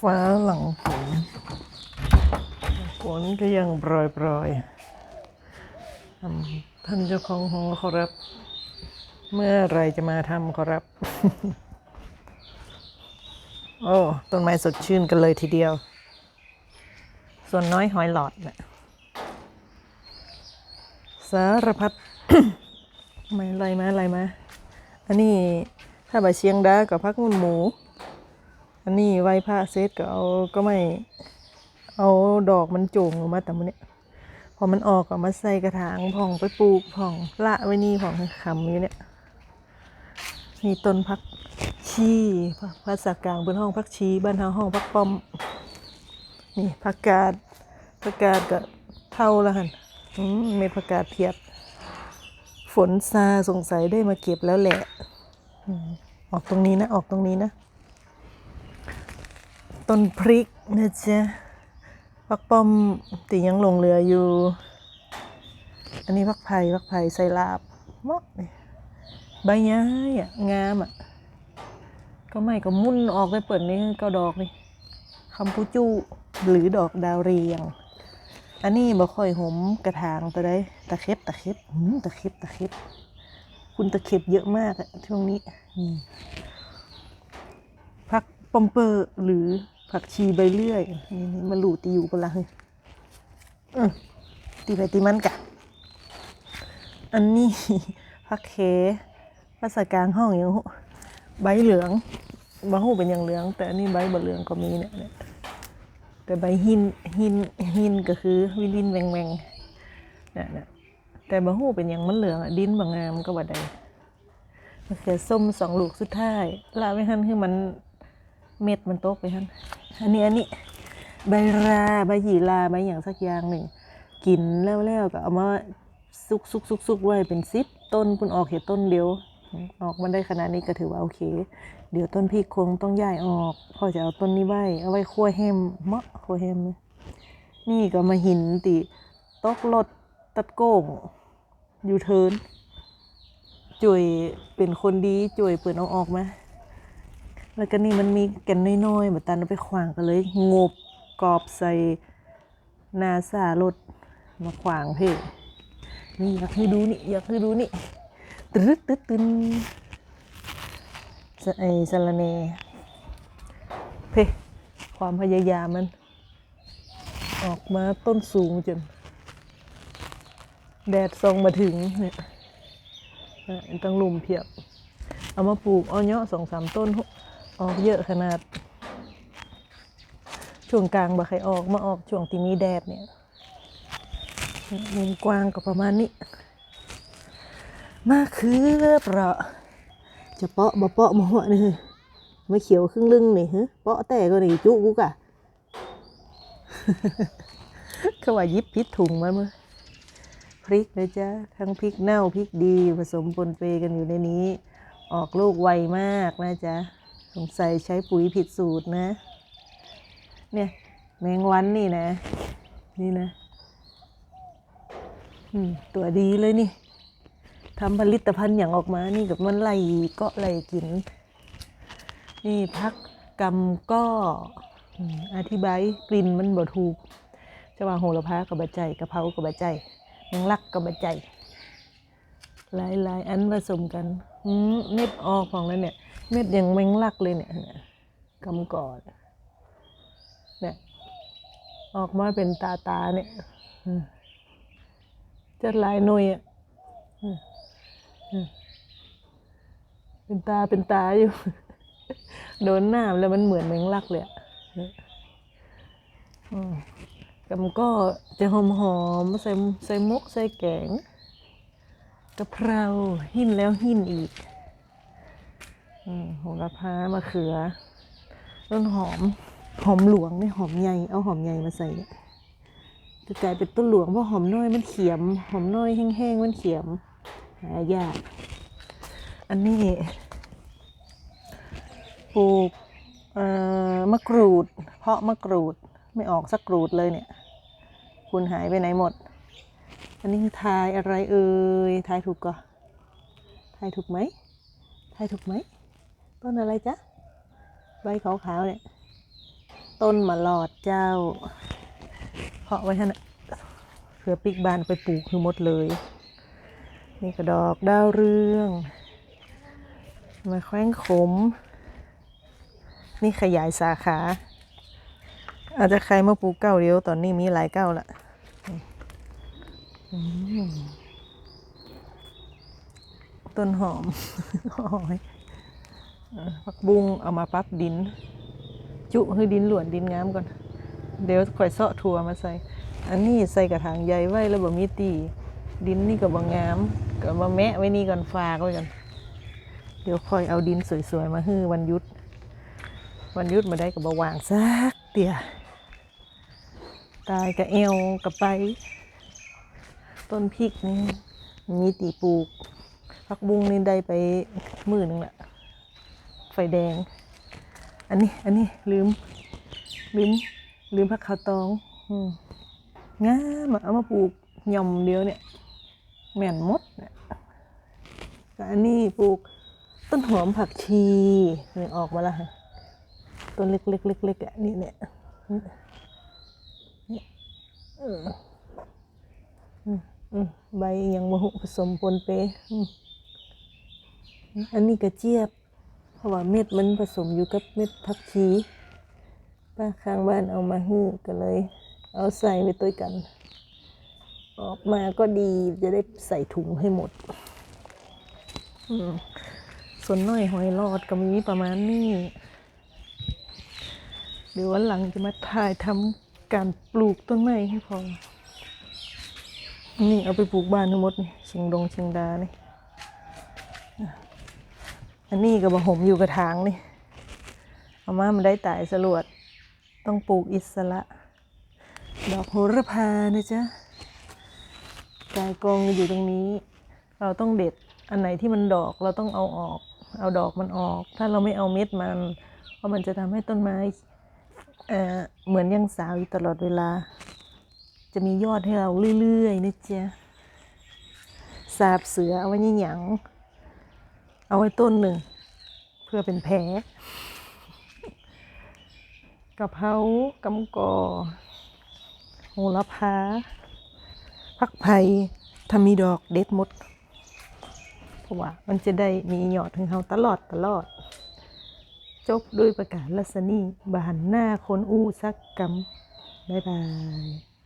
ฟ้าหลังฝนฝนก็ยังโปรยโปรยๆอืมท่านเจ้าของหอขอรับ เมื่อไรจะมาทำขอรับ โอ้ต้นไม้สดชื่นกันเลยทีเดียว ส่วนน้อยหอยหลอดนะสารพัดไม่ไรมาไรมา อันนี้ถ้าใบเชียงดากับพักมุนหมู อันนี้ไว้ผ้าเซตก็เอาก็ไม่ เอาดอกมันโจงออกมาแต่มันเนี่ยพอมันออกก็มาใส่กระถางผ่องไปปลูกผ่องละไว้นี่ผ่องคำอยู่เนี่ยนี่ต้นพักชีภาษากลางเป็นห้องพักชีบ้านเฮาห้องพักป้อมนี่ผักกาดผักกาดก็เท่าล้วหันอืมเม็ดผักกาดเพียบ ฝนซาสงสัยได้มาเก็บแล้วแหละออกตรงนี้นะออกตรงนี้นะ ต้นพริกนะจ๊ะพักป้อมตียังลงเหลืออยู่ อันนี้พักไผ่พักไผ่ใส่ลาบเหมาะนี่ใบย้ายอะงามอะ ก็ไม่ก็มุ่นออกไปเปิดนี่ก็ดอกนี่คำพูจูหรือดอกดาวเรียง อันนี้บ่ค่อยหมกระถางตัวใดตะเข็บตะเข็บหืมตะเข็บตะเข็บคุณตะเข็บเยอะมากอะช่วงนี้นี่ผักปอมเปอร์หรือ ผักชีใบเลื่อยนี่นี่มาหลูตีอยู่ปะละเฮ้ยอืมตีไปตีมันกะ อันนี้ผักเคภาษากลางห้องอย่างหูใบเหลืองบางหูเป็นอย่างเหลือง แต่อันนี้ใบบะเหลืองก็มีเนี่ยแต่ใบหินหินหินก็คือวิลินแวงแวงเนี่ยเนี่ยแต่บะหูเป็นอย่างมันเหลืองอะดินบางงามก็บ่ได้มะเขือส้มสองลูกสุดท้ายลาไว้หันคือมัน เม็ดมันโตกไปหันอันนี้อันนี้ใบราใบหยีราใบอย่างสักอย่างหนึ่งกินแล้วแล้วก็เอามาซุกซุกซุกซุกไว้เป็นซิปต้นคุณออกเห็ดต้นเดียวออกมาได้ขนาดนี้ก็ถือว่าโอเค เดี๋ยวต้นพริกคงต้องย้ายออกพ่อจะเอาต้นนี้ไว้เอาไว้คั่วแฮมเมาะคั่วแฮมนะนี่ก็มาหินติตกรถตัดโก้งอยู่เทิร์นจุยเป็นคนดีจุยเปิดเอาออกมา แล้วก็นี่มันมีแกันน้อยๆแบบตันเอาไปขวางกันเลยงบกรอบใส่นาสารถมาขวางเพ่นี่อยากให้ดูนี่อยากให้ดูนี่ตึ๊ดตึ๊ดตึ๊ดไอสารเนเพ่ความพยายามมัน ออกมาต้นสูงจน แดดส่องมาถึงเนี่ยตั้งลุมเพียบ เอามาปลูกเอาเนาะสองสามต้น ออกเยอะขนาด ช่วงกลางบ่ใครออกมาออกช่วงที่มีแดดเนี่ยมุมกว้างก็ประมาณนี้ มาคือเปราะจะเปาะบ่เปาะมาหัวนี่ไม่เขียวครึ่งลึงนี่ฮะเปาะแต่ก็นี่จุกูกะเขาว่ายิบพิษถุงมาเมื่อพริกนะจ๊ะทั้งพริกเน่าพริกดีผสมปนเปกันอยู่ในนี้ ออกลูกไวมากนะจ๊ะ สงสัยใช้ปุ๋ยผิดสูตรนะ เนี่ยแมงวันนี่นะ นี่นะตัวดีเลยนี่ทำผลิตภัณฑ์อย่างออกมา นี่กับมันไหลก็ไหลกิน นี่พักกำก็อธิบายกลิ่นมันบ่ถูกจะว่าโหระพากับบะใจกะเพรากับบะใจแมงลักกับบะใจหลายหลายอันผสมกันอืมเม็ดออกของแล้วเนี่ย เม็ดยังแมงลักเลยเนี่ยกำกอดเนี่ยออกมาเป็นตาตาเนี่ยจะลายหน่วยอะเป็นตาเป็นตาอยู่ โดนหน้าแล้วมันเหมือนแมงลักเลยอะกำก็จะหอมหอมๆใส่ใส่มกใส่แกงกะเพราหินแล้วหินอีก โหระพามะเขือ ต้นหอม หอมหลวงเนี่ยหอมใหญ่ เอาหอมใหญ่มาใส่จะกลายเป็นต้นหลวงเพราะหอมน้อยมันเขียม หอมน้อยแห้งๆมันเขียม หายาก อันนี้ปลูกมะกรูด เพาะมะกรูดไม่ออกสักกรูดเลยเนี่ย คุณหายไปไหนหมด อันนี้คือทายอะไรเอ่ยทายถูกก่อทายถูกไหมทายถูกไหม ต้นอะไรจ๊ะ ใบขาวๆเนี่ย ต้นมะลอดเจ้า เพาะไว้ท่านเผื่อปิกบานไปปลูกคือหมดเลย นี่กระดอกดาวเรือง มาแขว้งขม นี่ขยายสาขา อาจจะใครมาปลูกเก้าเดียว ตอนนี้มีหลายเก้าละต้นหอมหอย ผักบุ้งเอามาปั๊บดิน จุให้ดินหลวนดินงามก่อน เดี๋ยวข่อยเสาะถั่วมาใส่ อันนี้ใส่กระถางใหญ่ไว้แล้วบ่มีตี ดินนี่ก็บ่งามก็มาแมะไว้นี่ก่อนฝากไว้กันเดี๋ยวค่อยเอาดินสวยๆมาฮื้อวันยุด วันยุดมาได้กับบวางซักเตี่ยตายกับเอวกับไป ต้นพริกนี่มีตีปลูกผักบุ้งนี่ได้ไปมือหนึ่งละ ไฟแดง อันนี้อันนี้ลืม ลืม ลืมผักขาวตองอืมงามอะเอามาปลูกหย่อมเดียวเนี่ยแม่นมดเนี่ยอันนี้ปลูกต้นหอมผักชีนี่ออกมาและค่ะต้นเล็กๆเล็กๆอะนี่เนี่ยนี่เอออืมอืมใบยังมะหุผสมปนเปอันนี้กระเจี๊ยบ เพราะว่าเม็ดมันผสมอยู่กับเม็ดผักชีป้าข้างบ้านเอามาให้ก็เลย เอาใส่ไปตัวกัน ออกมาก็ดีจะได้ใส่ถุงให้หมดส่วนน้อยหอยรอดก็มีประมาณนี้ เดี๋ยววันหลังจะมาถ่ายทำการปลูกต้นไม้ให้พอ นี่เอาไปปลูกบ้านทั้งหมดนี่เชียงดงเชียงดานี่ อันนี้ก็บะหมอยู่กระถางนี่เอามามันได้ตายสลวด ต้องปลูกอิสระ ดอกโหระพานะจ๊ะกายกองอยู่ตรงนี้ เราต้องเด็ดอันไหนที่มันดอกเราต้องเอาออก เอาดอกมันออก ถ้าเราไม่เอาเม็ดมัน เพราะมันจะทำให้ต้นไม้เออเหมือนยังสาวอยู่ตลอดเวลา จะมียอดให้เราเรื่อยๆนะจ๊ะสาบเสือเอาไว้ยี่หยัง เอาไว้ต้นหนึ่ง เพื่อเป็นแผลกะเพรากำกอโหระพาผักไผ่ถ้ามีดอกเด็ดหมดเพราะว่ามันจะได้มีหยอดถึงเขาตลอดตลอด จบด้วยประกาศลัษณีบานหน้าคนอู้ซักกรรมบ๊ายบาย